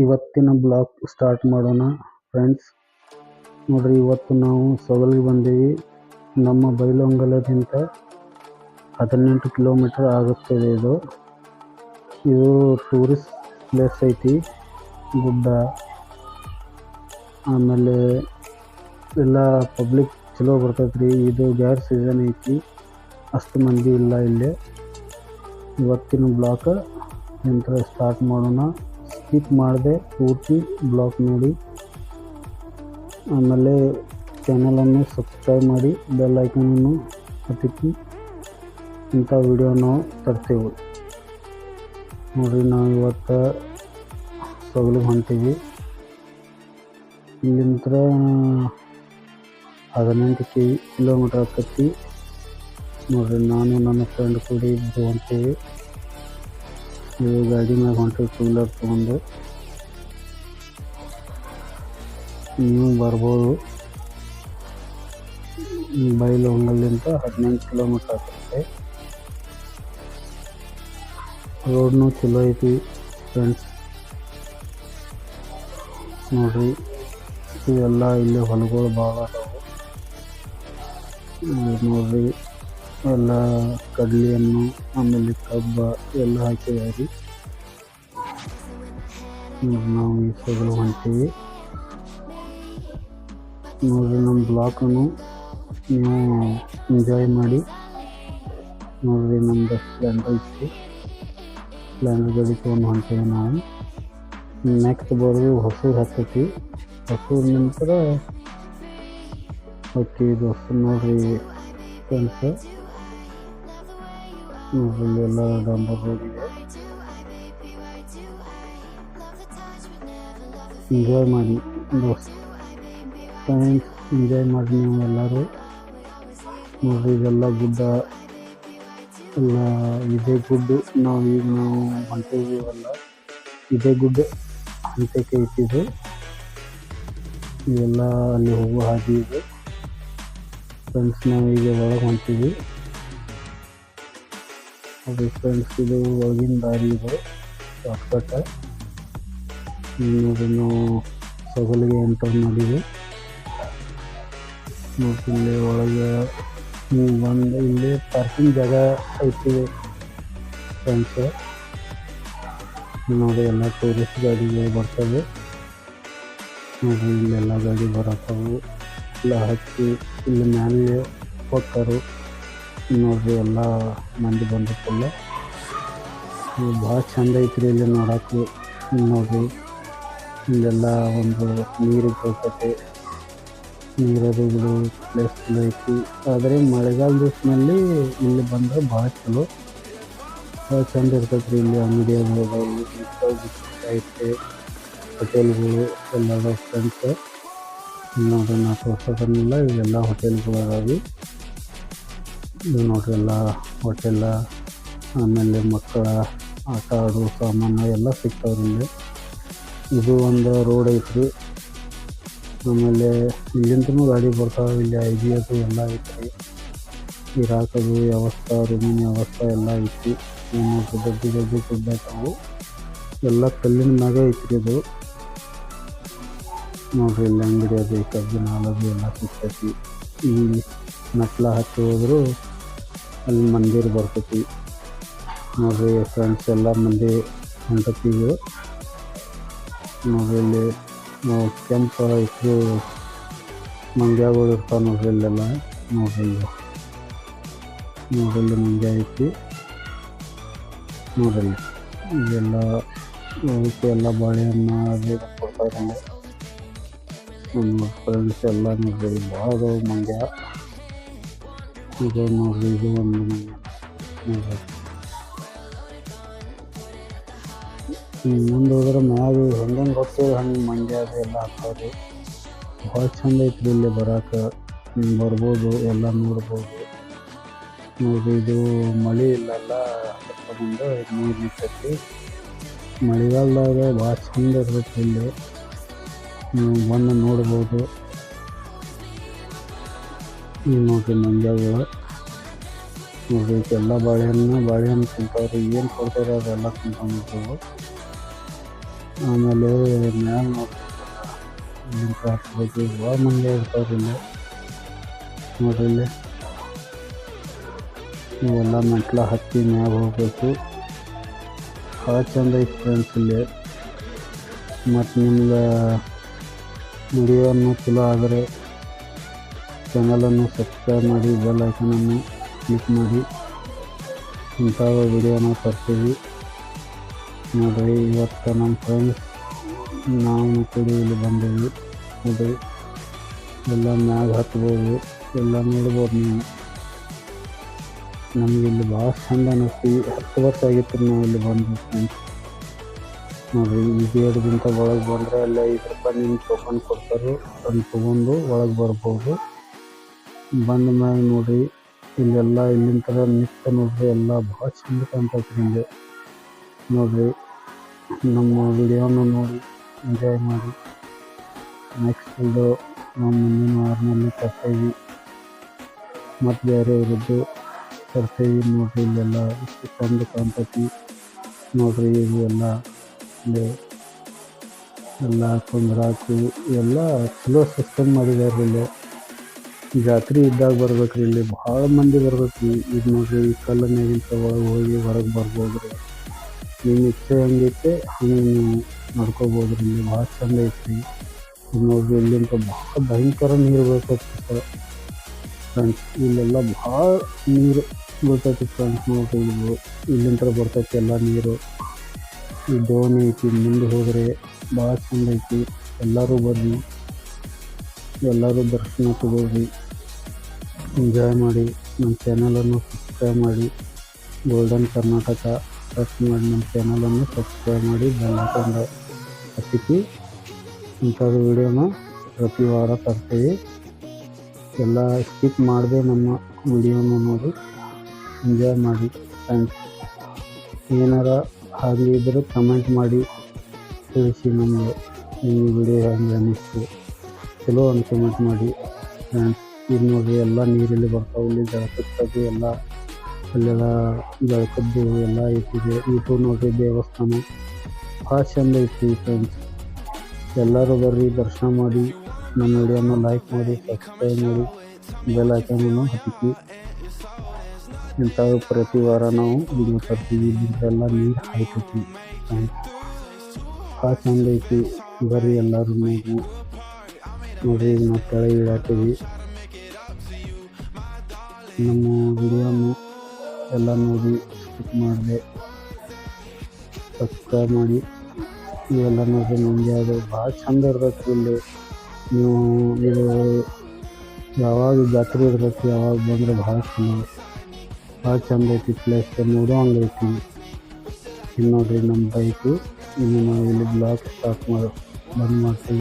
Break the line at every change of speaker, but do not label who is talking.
ಇವತ್ತಿನ blog start ಮಾಡೋಣ friends ನೋಡ್ರಿ, ಇವತ್ತು ನಾವು ಸೊಗಲಿಗೆ ಬಂದೀವಿ. ನಮ್ಮ ಬೈಲಂಗಲದಿಂದ ಹದಿನೆಂಟು ಕಿಲೋಮೀಟರ್ ಆಗುತ್ತದೆ ಇದು. ಇದು ಟೂರಿಸ್ಟ್ ಪ್ಲೇಸ್ ಐತಿ, ಗುಡ್ಡ. ಆಮೇಲೆ ಎಲ್ಲ ಪಬ್ಲಿಕ್ ಚಲೋ ಬರ್ತೈತ್ರಿ ಇದು ಗ್ಯಾರ್ ಸೀಸನ್ ಐತಿ. ಅಷ್ಟು ಮಂದಿ ಇಲ್ಲ ಇಲ್ಲಿ. ಇವತ್ತಿನ ಬ್ಲಾಕ್ ನಂತರ ಸ್ಟಾರ್ಟ್ ಮಾಡೋಣ. ಸ್ಕಿಪ್ ಮಾಡಿದೆ, ಪೂರ್ತಿ ಬ್ಲಾಕ್ ನೋಡಿ. ಆಮೇಲೆ ಚಾನಲನ್ನು ಸಬ್ಸ್ಕ್ರೈಬ್ ಮಾಡಿ ಬೆಲ್ ಐಕನನ್ನು ಹತ್ತಿಕ್ಕಿ. ಇಂಥ ವಿಡಿಯೋ ನಾವು ತರ್ತೇವೆ. ನೋಡಿರಿ ನಾವು ಇವತ್ತು ಸೊಗಲಿಗೆ ಹೊಂತೀವಿ ಇಲ್ಲಿಂದ ಹದಿನೆಂಟು ಕೆ ಕಿಲೋಮೀಟ್ರ್ ಆಗ್ತೈತಿ ನೋಡಿರಿ ನಾನು ನನ್ನ ಫ್ರೆಂಡ್ ಕೂಡಿ ಇಬ್ಬರು ಇದು ಗಾಡಿ ಮ್ಯಾಗ ಹೊಂಟು ಟೂ ವೀಲರ್ ತೊಗೊಂಡು. ನೀವು ಬರ್ಬೋದು. ಬೈಲಹೊಂಗಲಿಂದ ಹದಿನೆಂಟು ಕಿಲೋಮೀಟರ್ ಆಗ್ತೈತೆ. ರೋಡ್ನು ಚಲೋ ಐತಿ ಫ್ರೆಂಡ್ಸ್ ನೋಡ್ರಿ, ಇವೆಲ್ಲ ಇಲ್ಲಿ ಹೊಲಗಳು ಭಾಳ ಅದಾವು. ನೋಡ್ರಿ. ಎಲ್ಲ ಕಡ್ಲಿಯನ್ನು, ಆಮೇಲೆ ಕಬ್ಬ ಎಲ್ಲ ಹಾಕಿದ್ದಾರೆ. ನಾವು ಈ ಸೊಗಲು ಹೊಂಟೀವಿ ನೋಡಿರಿ ನಮ್ಮ ಬ್ಲಾಕನ್ನು ನೀವು ಎಂಜಾಯ್ ಮಾಡಿ. ನೋಡಿರಿ ನಮ್ಮ ಸ್ಪ್ಲೆಂಡರ್ ಐತಿ. ಸ್ಪ್ಲೆಂಡರ್ ಗಾಡಿ ತೊಗೊಂಡು ಹೊಂಟೀವಿ ನಾವು. ನೆಕ್ಸ್ಟ್ ಬರೋದು ಹೊಸೂರು ಹತ್ತೈತಿ. ಹೊಸೂರು ನಂತರ ಓಕೆ ನೋಡಿರಿ ನೋಡ್ರಿ. ಫ್ರೆಂಡ್ಸ್ ಎಂಜಾಯ್ ಮಾಡಿ ಫ್ರೆಂಡ್ಸ್ ಎಂಜಾಯ್ ಮಾಡಿ ನೀವು ಎಲ್ಲರೂ ನೋಡ್ರಿ ಇದೆಲ್ಲ ಗುಡ್ಡ ಎಲ್ಲ ಇದೇ ಗುಡ್ಡು ನಾವು ಈಗ ನಾವು ಹೊಂಟಿದ್ದೀವಲ್ಲ ಇದೇ ಗುಡ್ಡ ಹಂತಕ್ಕೆ ಐತಿದೆ ಇವೆಲ್ಲ ಅಲ್ಲಿ ಹೋಗೋ ಹಾದಿ ಇದೆ ಫ್ರೆಂಡ್ಸ್ ನಾವು ಈಗ ಒಳಗೆ ಹೊಂಟೀವಿ ಅದು ಫ್ರೆಂಡ್ಸ್ ಇದು ಒಳಗಿನ ದಾರಿ ಇದು. ಶಾರ್ಟ್ಕಟ್ ನೋಡ್ರಿ ನಾವು ಸಗಲಿಗೆ ಎಂಟರ್ ಮಾಡಿದ್ವಿ ಮತ್ತು ಇಲ್ಲಿ ಒಳಗೆ ಬಂದು ಇಲ್ಲಿ ಪಾರ್ಕಿಂಗ್ ಜಾಗ ಐತಿ ಫ್ರೆಂಡ್ಸ್ ನೋಡಿ, ಎಲ್ಲ ಟೂರಿಸ್ಟ್ ಗಾಡಿಗಳು ಬರ್ತವೆ. ನೋಡಿ, ಇಲ್ಲೆಲ್ಲ ಗಾಡಿ ಬರತ್ತವು. ಇಲ್ಲ ಹಚ್ಚಿ ಇಲ್ಲಿ ಮ್ಯಾಲೆ ಹೋಗ್ತಾರು. ನೋಡ್ರಿ, ಎಲ್ಲ ಮಂದಿ ಬಂದಿತ್ತಲ್ಲ ಭಾಳ ಚಂದ ಐತ್ರಿ ಇಲ್ಲಿ ನೋಡಕ್ಕೆ. ನೋಡ್ರಿ. ಇಲ್ಲೆಲ್ಲ ಒಂದು ನೀರು ಬರ್ತೈತೆ. ನೀರದು ಪ್ಲೇಸ್ ಚಲೋ ಐತಿ. ಆದರೆ ಮಳೆಗಾಲ ದಿವ್ಸನಲ್ಲಿ ಇಲ್ಲಿ ಬಂದರೆ ಭಾಳ ಚಲೋ. ಭಾಳ ಚಂದ ಇರ್ತೈತೆ ರೀ ಇಲ್ಲಿ ಅಂಗಡಿ ಐತೆ ಹೋಟೆಲ್ಗಳು ಎಲ್ಲ ಫ್ರೆಂಡ್ಸ್ ನೋಡ್ರಿ ನಾ ತೋರ್ಸೋದನ್ನೆಲ್ಲ ಇವೆಲ್ಲ ಹೋಟೆಲ್ಗಳು ಅದಾವೆ ಇದು ನೋಡ್ರಿ ಎಲ್ಲ ಹೋಟೆಲ್ಲ ಆಮೇಲೆ ಮಕ್ಕಳ ಆಟ ಆಡೋ ಸಾಮಾನು ಎಲ್ಲ ಸಿಗ್ತಾವ್ರಿ ಇಲ್ಲಿ ಇದು ಒಂದು ರೋಡ್ ಐತ್ರಿ. ಆಮೇಲೆ ಇಲ್ಲಿಂದನೂ ಗಾಡಿ ಬರ್ತಾವೆ, ಇಲ್ಲಿ ಐ ಅದು ಎಲ್ಲ ಐತ್ರಿ. ಇರಾಕದು ವ್ಯವಸ್ಥೆ, ರೂಮಿನ ವ್ಯವಸ್ಥೆ ಎಲ್ಲ ಐತಿ ನೋಡ್ರಿ ದೊಡ್ಡ ದೊಡ್ಡ ದೊಡ್ಡ ಎಲ್ಲ ಕಲ್ಲಿನ ಮ್ಯಾಗ ಐತ್ರಿ ಇದು ನೋಡ್ರಿ ಇಲ್ಲಿ ಅಂಗಡಿ ಅದು ಕಬ್ಬಿನ ಹಾಲದು ಎಲ್ಲ ಸಿಗ್ತೈತಿ. ಈ ಮೆಟ್ಲ ಹತ್ತಿ ಹೋದ್ರು ಅಲ್ಲಿ ಮಂದಿರ ಬರ್ತೈತಿ. ನೋಡ್ರಿ ಫ್ರೆಂಡ್ಸ್ ಎಲ್ಲ ಮಂದಿ ಹೊಂಟತಿಗಳು ನೋಡ್ರಿ ಇಲ್ಲಿ ಕೆಂಪು ಹೆಸರು ಮಂಗ್ಯಾಗಳು ಇರ್ತಾವೆ ನೋಡ್ರಿ ಇಲ್ಲೆಲ್ಲ. ನೋಡ್ರಿ ಇಲ್ಲಿ. ನೋಡ್ರಿ ಇಲ್ಲಿ ಮಂಗ್ಯ ಐತಿ ನೋಡ್ರಿ ಇಲ್ಲಿ. ಇಲ್ಲೆಲ್ಲ ಅದಕ್ಕೆ ಎಲ್ಲ ಬಾಳೆಹಣ್ಣು ಅದೇ ಕೊಡ್ತಾರೆ. ಫ್ರೆಂಡ್ಸ್ ಎಲ್ಲ ನೋಡ್ರಿ ಭಾಳ ಮಂಗ್ಯ. ಇದು ನೋಡ್ರಿ, ಇದು ಒಂದು ಮುಂದೆ ಹೋದ್ರೆ ಮ್ಯಾಗ ಹೆಂಗೆ ಹೋಗ್ತೀವಿ ಹಂಗೆ ಮಂಡ್ಯ ಎಲ್ಲ ಹಾಕ್ತಾರೆ ಭಾಳ ಚಂದ ಐತ್ರಿ ಇಲ್ಲಿ ಬರೋಕೆ. ನೀವು ಬರ್ಬೋದು, ಎಲ್ಲ ನೋಡ್ಬೋದು. ನೋಡ್ರಿ, ಇದು ಮಳೆ ಇಲ್ಲಲ್ಲ ಮುಂದೆ ನೀರು ನಿಂತೈತಿ ಮಳೆಗಾಲದಾಗ ಭಾಳ ಚಂದ ಇರ್ತೈತಿ ಇಲ್ಲಿ. ನೀವು ಬಂದು ನೋಡ್ಬೋದು. ನೋಡ್ರಿ ಮಂಡ್ಯಗಳು ನೋಡ್ರಿ ಎಲ್ಲ ಬಾಳೆಹಣ್ಣು ಬಾಳೆಹಣ್ಣು ತಿಂತಾವ್ರಿ ಏನು ಕೊಡ್ತಾರೆ ಅದೆಲ್ಲ ತಿಂತಾವ್ರಿ ಆಮೇಲೆ ಮ್ಯಾಲ ನೋಡ್ರಿ ಹತ್ಬೇಕು ಭಾಳ ಮಂದಿ ಇರ್ತಾವ್ರಿ ಇಲ್ಲಿ. ನೋಡ್ರಿ ಇಲ್ಲಿ. ನೀವೆಲ್ಲ ಮೆಟ್ಲ ಹತ್ತಿ ಮ್ಯಾಗ ಹೋಗ್ಬೇಕು. ಭಾಳ ಚಂದ ಐತಿ ಫ್ರೆಂಡ್ಸ್ ಇಲ್ಲಿ. ಮತ್ತು ನಿಮ್ಗೆ ವಿಡಿಯೋವನ್ನು ಚಲೋ ಆದರೆ ಚಾನಲನ್ನು ಸಬ್ಸ್ಕ್ರೈಬ್ ಮಾಡಿ ಬೆಲ್ ಐಕನನ್ನು ಕ್ಲಿಕ್ ಮಾಡಿ. ಇಂಥ ವಿಡಿಯೋನ ತರ್ತೀವಿ. ನೋಡಿರಿ, ಇವತ್ತು ನಮ್ಮ ಫ್ರೆಂಡ್ಸ್ ನಾವು ಕೂಡ ಇಲ್ಲಿ ಬಂದೀವಿ. ನೋಡಿರಿ, ಎಲ್ಲ ಮ್ಯಾಗ ಹತ್ಬೋದು. ಎಲ್ಲ ನೋಡ್ಬೋದು ನೀವು. ನಮಗೆ ಇಲ್ಲಿ ಭಾಳ ಚಂದ ಅನ್ನಿಸ್ತು. ಹತ್ತು ವರ್ಷ ಆಗಿತ್ತು ನಾವು ಇಲ್ಲಿ ಬಂದು ಫ್ರೆಂಡ್ಸ್ ನೋಡಿರಿ, ಈ ಗೇಟ್ಗಿಂತ ಒಳಗೆ ಬಂದರೆ ಅಲ್ಲೇ ಐದು ರೂಪಾಯಿ ನಿಮ್ಮ ಟೋಕನ್ ಕೊಡ್ತಾರೆ. ಅದನ್ನು ತೊಗೊಂಡು ಒಳಗೆ ಬರ್ಬೋದು. ಬಂದ ಮ್ಯಾಗ ನೋಡ್ರಿ ಇಲ್ಲೆಲ್ಲ ಇಲ್ಲಿನ ಥರ ನಿಂತ ನೋಡ್ರಿ, ಎಲ್ಲ ಭಾಳ ಚಂದ ಕಾಣ್ತೈತಿ ಇಲ್ಲಿ. ನೋಡಿರಿ, ನಮ್ಮ ವಿಡಿಯೋನ ನೋಡಿ ಎಂಜಾಯ್ ಮಾಡಿ. ನೆಕ್ಸ್ಟ್ ಇದು ನಾವು ಮುಂದಿನ ವಾರದಲ್ಲಿ ತರ್ತೀವಿ ಮತ್ತು ಬೇರೆ ಇರೋದು ತರ್ತೀವಿ ನೋಡ್ರಿ, ಇಲ್ಲೆಲ್ಲ ಇಷ್ಟು ಚಂದ ಕಾಣ್ತೈತಿ ನೋಡ್ರಿ, ಇದು ಎಲ್ಲ ಇಲ್ಲಿ ಎಲ್ಲ ಕುಂದ್ರಾಕು ಎಲ್ಲ ಚಲೋ ಸಿಸ್ಟಮ್ ಮಾಡಿದ್ದಾರೆ ಇಲ್ಲಿ. ಜಾತ್ರೆ ಇದ್ದಾಗ ಬರ್ಬೇಕ್ರಿ, ಇಲ್ಲಿ ಭಾಳ ಮಂದಿ ಬರ್ಬೇಕ್ರಿ. ಇದು ನೋಡ್ರಿ, ಈ ಕಲ್ಲು ಮ್ಯಾಗಿಂತ ಒಳಗೆ ಹೋಗಿ ಹೊರಗೆ ಬರ್ಬೋದು ರೀ ನಿಮ್ಮ ಇಚ್ಛೆ ಹೆಂಗೈತೆ, ಹಂಗೆ ನೀವು ನಡ್ಕೋಬೋದು ರೀ ಇಲ್ಲಿ ಭಾಳ ಚಂದ ಐತ್ರಿ. ಇದು ನೋಡ್ರಿ ಇಲ್ಲಿಂದ ಭಾಳ ಭಯಂಕರ ನೀರು ಬರ್ತೈತಿ ಫ್ರೆಂಡ್ಸ್, ಇಲ್ಲೆಲ್ಲ ಭಾಳ ನೀರು ಬೀಳ್ತೈತಿ ಫ್ರೆಂಡ್ಸ್, ನೋಡ್ರಿ ಇಲ್ಲಿ ಇಲ್ಲಿಂದ ಬರ್ತೈತಿ ಎಲ್ಲ ನೀರು. ಈ ದೋಣಿ ಐತಿ, ಮುಂದೆ ಹೋದರೆ ಭಾಳ ಚಂದ ಐತಿ. ಎಲ್ಲರೂ ಬರ್ರಿ. ಎಲ್ಲರೂ ದರ್ಶನ ತಗೊಳ್ರಿ ಎಂಜಾಯ್ ಮಾಡಿ ನಮ್ಮ ಚಾನಲನ್ನು ಸಬ್ಸ್ಕ್ರೈಬ್ ಮಾಡಿ ಗೋಲ್ಡನ್ ಕರ್ನಾಟಕ ಸರ್ಚ್ ಮಾಡಿ ನಮ್ಮ ಚಾನಲನ್ನು ಸಬ್ಸ್ಕ್ರೈಬ್ ಮಾಡಿ ಬೆಲ್ ಹಾಕೊಂಡು ಇಂಥದ್ದು ವಿಡಿಯೋನ ಪ್ರತಿ ವಾರ ತರ್ತೀವಿ. ಎಲ್ಲ ಸ್ಕಿಪ್ ಮಾಡದೆ ನಮ್ಮ ವಿಡಿಯೋನ ನೋಡಿ ಎಂಜಾಯ್ ಮಾಡಿ. ಥ್ಯಾಂಕ್ಸ್ ಏನಾರ ಹಾಗೆ ಇದ್ದರೆ ಕಮೆಂಟ್ ಮಾಡಿ, ತಿಳಿಸಿ ನಮಗೆ. ಈ ವಿಡಿಯೋ ಹೆಂಗೆ ಅನ್ನಿಸ್ತು ಚಲೋ ಅಂತ ಕಮೆಂಟ್ ಮಾಡಿ. ಫ್ರೆಂಡ್ಸ್ ಇದು ನೋಡಿ ಎಲ್ಲ ನೀರಲ್ಲಿ ಬರ್ತಾವೆ. ಇಲ್ಲಿ ಜಳಕದ್ದು ಎಲ್ಲ ಅಲ್ಲೆಲ್ಲ ಜಳಕದ್ದು ಎಲ್ಲ ಐತಿದೆ ಇದು ನೋಡ್ರಿ ದೇವಸ್ಥಾನ. ಭಾಳ ಚಂದ ಐತಿ ಫ್ರೆಂಡ್ಸ್ ಎಲ್ಲರೂ ಬರ್ರಿ, ದರ್ಶನ ಮಾಡಿ. ನಮ್ಮ ವಿಡಿಯೋನ ಲೈಕ್ ಮಾಡಿ ಸಬ್ಸ್ಕ್ರೈಬ್ ಮಾಡಿ. ಬೆಲ್ ಐಕನನ್ನು ಹತ್ತಿಕ್ಕಿ ಇಂಥವು ಪ್ರತಿ ವಾರ ನಾವು ವಿಡಿಯೋ ತರ್ತೀವಿ. ಇಲ್ಲಿಂದೆಲ್ಲ ನೀರು ಹಾಕಿ ಭಾಳ ಚಂದ ಐತಿ. ಬರ್ರಿ ಎಲ್ಲರೂ ನೋಡಿ ನೋಡ್ರಿ ಮತ್ತೆ ನಾವು ಕೆಳಗೆ ನಮ್ಮ ವಿಡಿಯೋನು ಎಲ್ಲ ನೋಡಿ ಸ್ಕಿಪ್ ಮಾಡಿದೆ ಸಬ್ಸ್ಕ್ರೈಬ್ ಮಾಡಿ. ಇವೆಲ್ಲ ನೋಡಿದ್ರೆ ನಮಗೆ ಅದು ಭಾಳ ಚಂದ ಇರ್ತೈತಿ ಇಲ್ಲಿ. ನೀವು ಇದು ಯಾವಾಗ ಜಾತ್ರೆ ಇರ್ತೈತಿ, ಯಾವಾಗ ಬಂದರೆ ಭಾಳ ಚೆನ್ನಾಗಿ ಭಾಳ ಚಂದ ಐತಿ ಪ್ಲೇಸ್ ನೋಡೋ ಹಂಗೆ ಐತಿ. ಇಲ್ಲಿ ನೋಡ್ರಿ ನಮ್ಮ ಬೈಕು ಇನ್ನು ನಾವು ಇಲ್ಲಿ ಬ್ಲಾಕ್ ಸ್ಟಾಪ್ ಮಾಡಿ. ಬಂದ್ ಮಾಡ್ತೀವಿ.